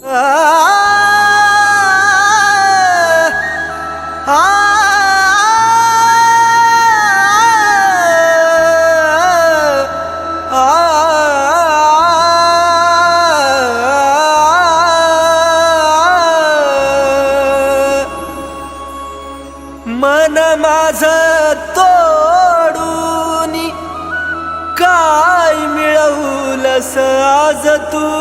मन माझ तोडून काय मिळवलस आज तू?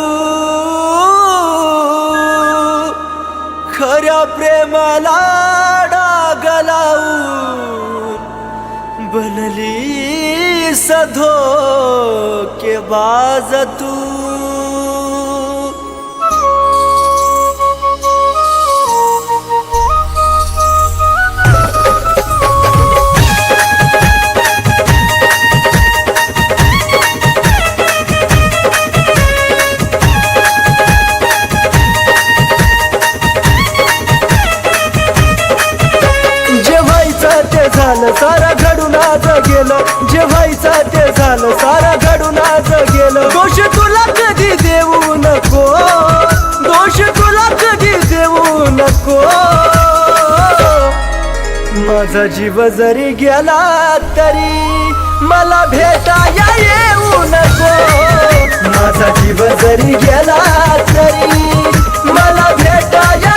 प्रेमाला डागलाऊ बनली सधो के बाज तू झालं सारा घडून आज गेलं. जे व्हायचं ते झालं सारा घडून आज गेलं. दोष तुला कधी देऊ नको. दोष तुला कधी देऊ नको. माझा जीव जरी गेला तरी मला भेटाया येऊ नको. माझा जीव जरी गेला तरी मला भेटाया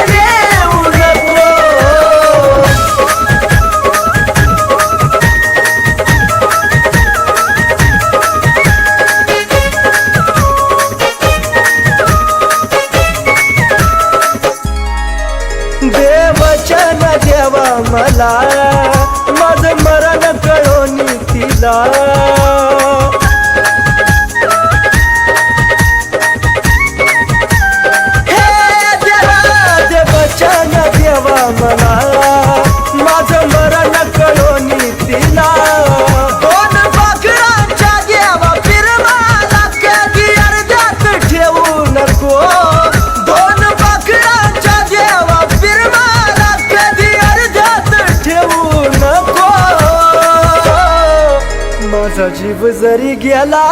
जरी गेला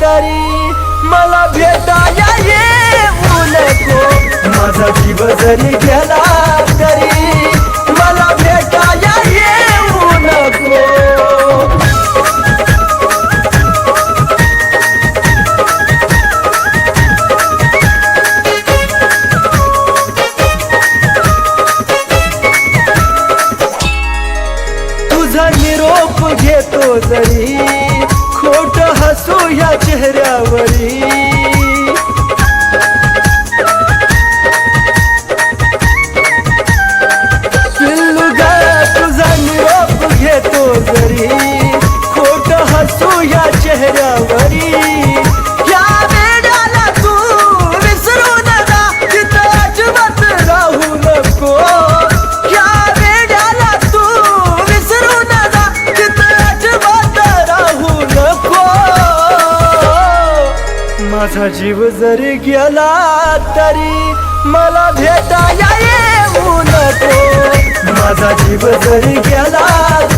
तरी मला भेटाया ये नको माझा जीव जरी गेला माझा जीव जरी गेला तरी मला भेटाया येऊ नको माझा जीव जरी गेला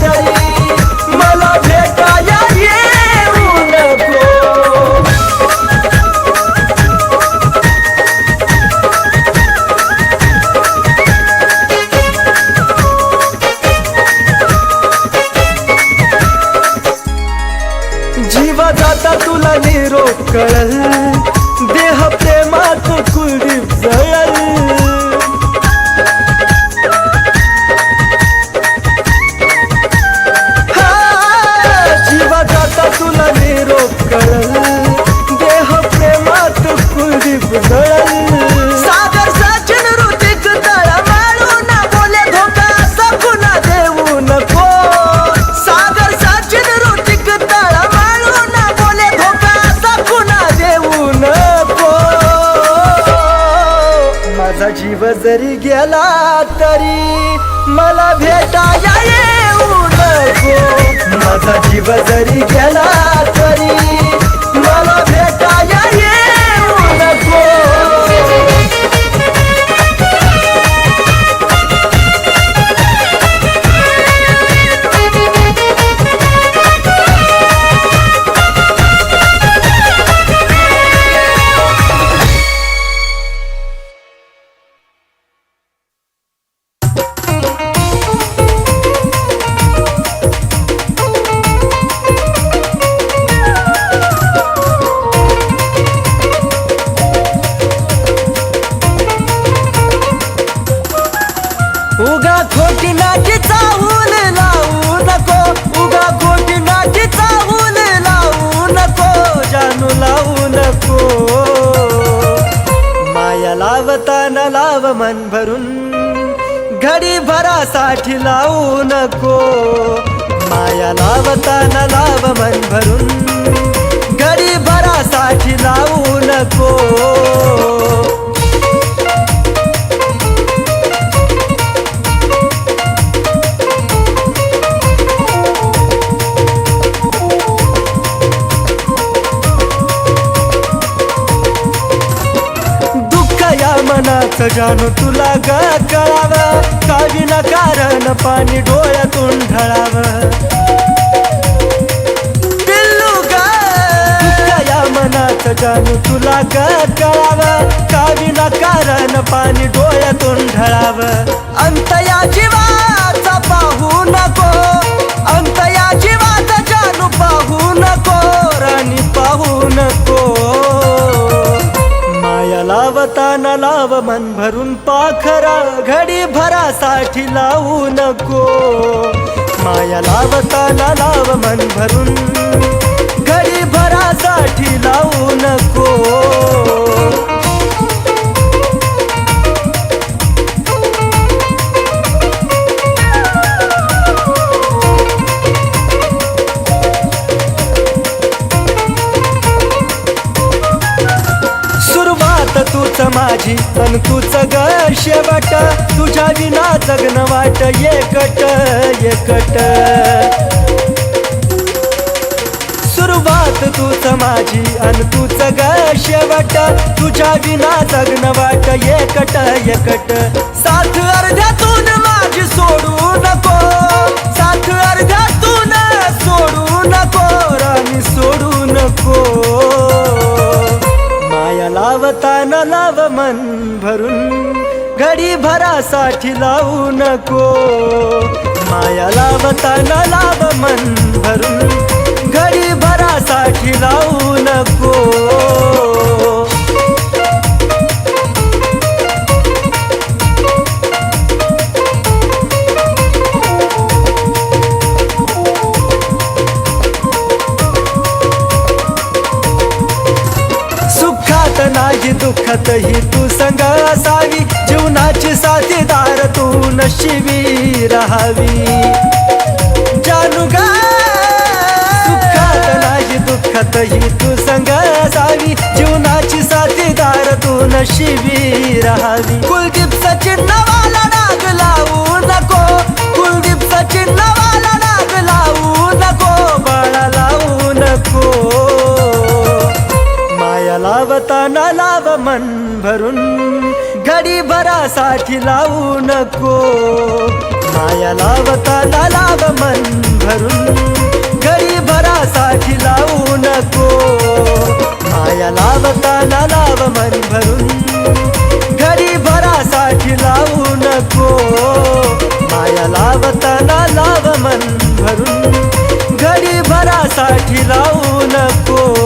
तरी मला भेटाया येऊ नको जीवा जाता तुला निरोप कळला जरी गेला तरी मला भेटाया येऊ नको. माझा जीव जरी गेला लाव मन भरून. घडी भरासाठी लावू नको. माया लावताना लाव मन भरून. घडी भरासाठी लावू नको. मनाचं जाणू तुला ग कळाव. का विना कारण पाणी डोळ्यातून ढळाव. या मनाचं जाणू तुला ग कळाव. का विना कारण पाणी डोळ्यातून ढळाव. अंत या माया लाव मन भरून पाखरा घडी भरासाठी लावू नको. माया लावताना लाव मन भरून घडी भरासाठी लावू नको. माझी. पण तूच ग शेवट तुझ्या विना जगन वाट एकट एकट. सुरुवात तूच माझी अन तूच ग शेवट तुझ्या विना जगन वाट एकट एकट. साथ अर्ध्यातून माझी सोडू नको. साथ अर्ध्यातून सोडू नको राणी सोडू नको. माया लावताना लाव मन भरून. घडी भरासाठी लावू नको. माया लावताना लाव मन भरून. घडी भरासाठी लावू नको. मन भरून घडी भरासाठी लावू नको. माया लावताना लाव मन भरून घडी भरासाठी लावू नको. माया लावताना लाव मन भरून घडी भरासाठी लावू नको. माया लावताना लाव मन भरून घडी भरासाठी लावू नको.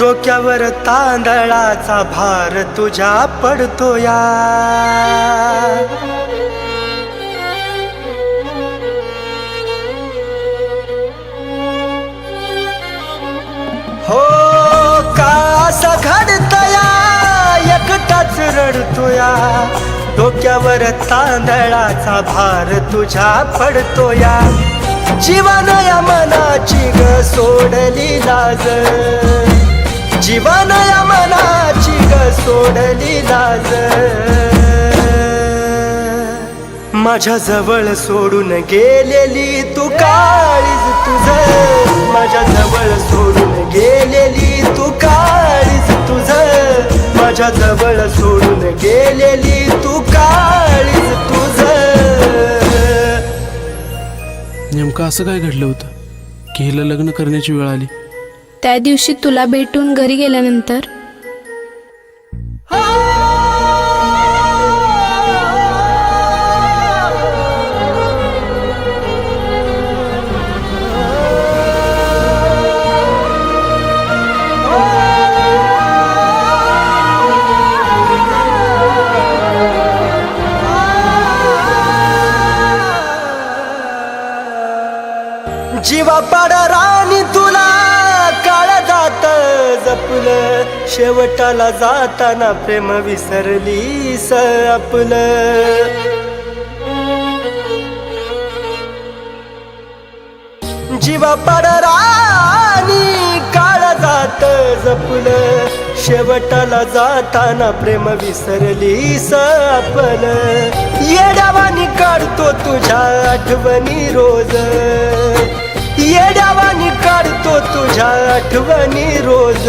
डोक्यावर तांदळाचा भार तुझ्या पडतोया हो का असं घडतया एकटाच रडतोया डोक्यावर तांदळाचा भार तुझ्या पडतोया जीवन या मनाची ग सोडली लाज. जीवन या मनाची ग सोडली लाज. माझ्या जवळ सोडून गेलेली तू काळीज तुझ. माझ्या जवळ सोडून गेलेली तू काळीज तुझ. माझ्या जवळ सोडून गेलेली तू काळीज तुझ. नेमकं असं काय घडलं होतं? की हिला लग्न करण्याची वेळ आली? त्या दिवशी तुला भेटून घरी गेल्यानंतर शेवटाला जाताना प्रेम विसरली स आपलं. जीवा पाड काळ जात जपल. शेवटाला जाताना प्रेम विसरलीस आपलं. येड्यावानी काढतो तुझ्या आठवणी रोज. येड्यावानी काढतो तुझ्या आठवणी रोज.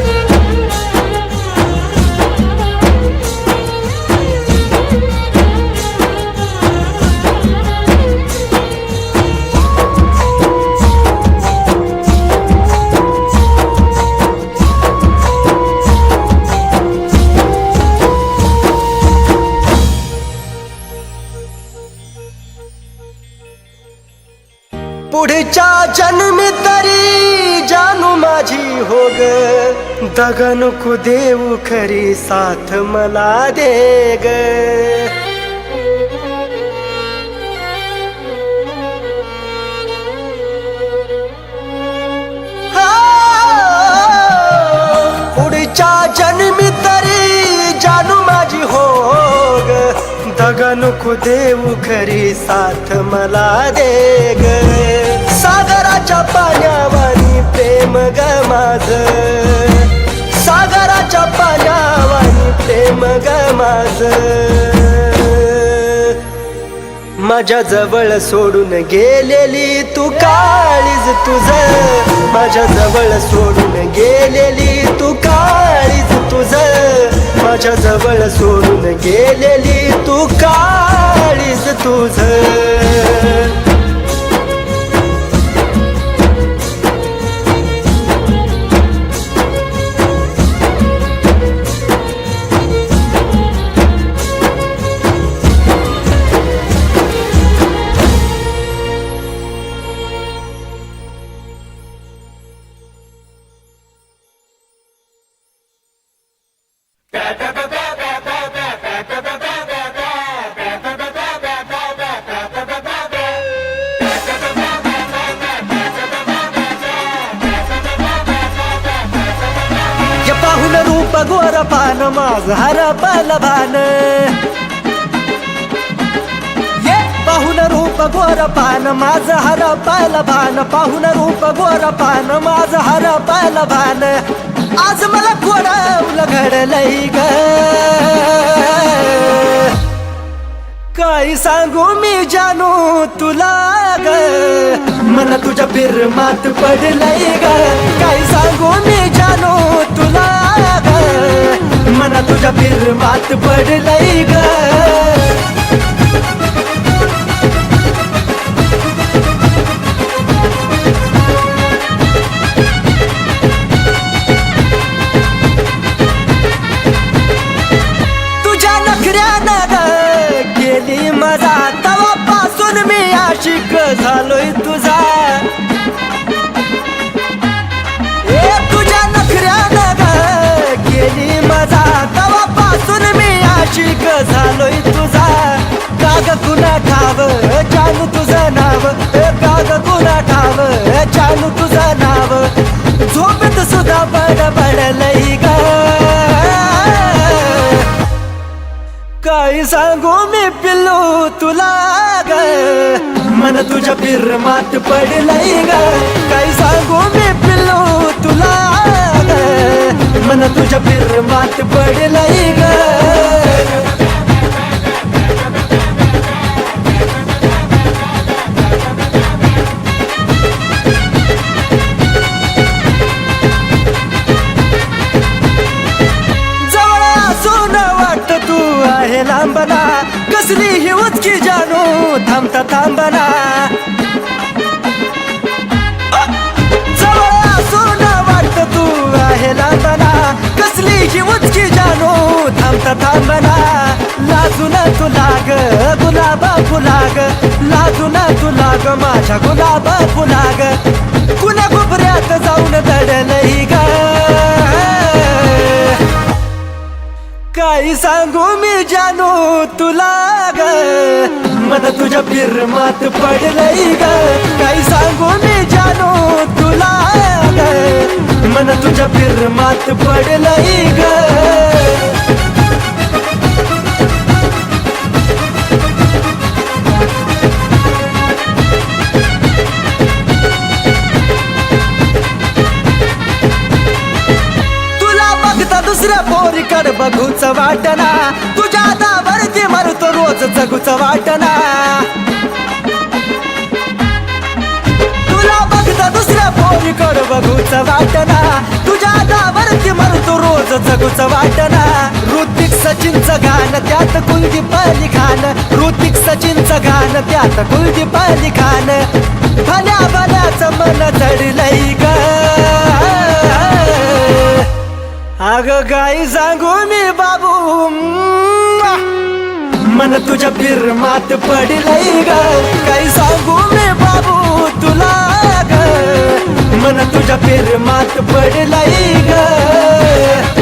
दग नको देऊ खरी साथ मला दे ग पुढच्या जन्मी तरी जानू माझी हो ग दग नको देऊ खरी साथ मला दे ग सागराच्या पाण्यावानी प्रेम ग माझ। सागराच्या पाण्यावानी प्रेम ग माझ. माझ्या जवळ सोडून गेलेली तू काळीज तुझ. माझ्या जवळ सोडून गेलेली तू काळीज तुझ. माझ्या जवळ सोडून गेलेली तू काळीज तुझ. रूप गोर पान माझ हरपल भान. पाहून रूप गोर पान माझ हरपल भान. आज मला कोणावलं घडलंय ग. काय सांगू मी जानू तुला ग? मला तुझ्या फिरमात पडलंय ग. काय सांगू मी जानू तुला ग? मला तुझ्या फिरमात पडलंय ग. झालोय तुझा. ए तुझ्या नखऱ्यानं ग केली मजा. तवापासून मी आशिक झालोय तुझा. काग कुणा ठाव जानू तुझं नाव. ए काग कुणा ठाव जानू तुझं नाव. झोपेत सुद्धा बडबडलई ग. काय सांगू मी पिल्लू तुला? मन तुझ्या फिरमात पडलंय ग. काय सांगू मी पिलो तुला मन तुझ्या फिरमात पडलंय ग. लाजून तू फुला ग फुलाग. लाजून तुला लाग माझ्या गुलाबा फुलाग. कुणा कोपऱ्यात जाऊन दडलही ग? काही सांगू मी जानू तुला ग? मन तुझ्या फिरमात पडलंय ग. काही सांगू मी जानू तुला ग? मन तुझ्या फिरमात पडलंय ग. बघूच वाटना तुझ्या दावरती मरतो रोज जगूच वाटना तुला बघता दुसऱ्या पोरीकड बघूच वाटना तुझ्या दावरती मरतो रोज जगूच वाटना ऋतिक सचिनचं गाणं त्यात कुलदीप अली खान ऋतिक सचिनचं गाणं त्यात कुलदीप अली खान भल्या भल्याच मन चढलंय ग. अग गाई सांगू मी बाबू मन तुझ्या फिरमात पडलंय ग. काही सांगू मी बाबू तुला ग. मन तुझ्या फिरमात पडलंय ग.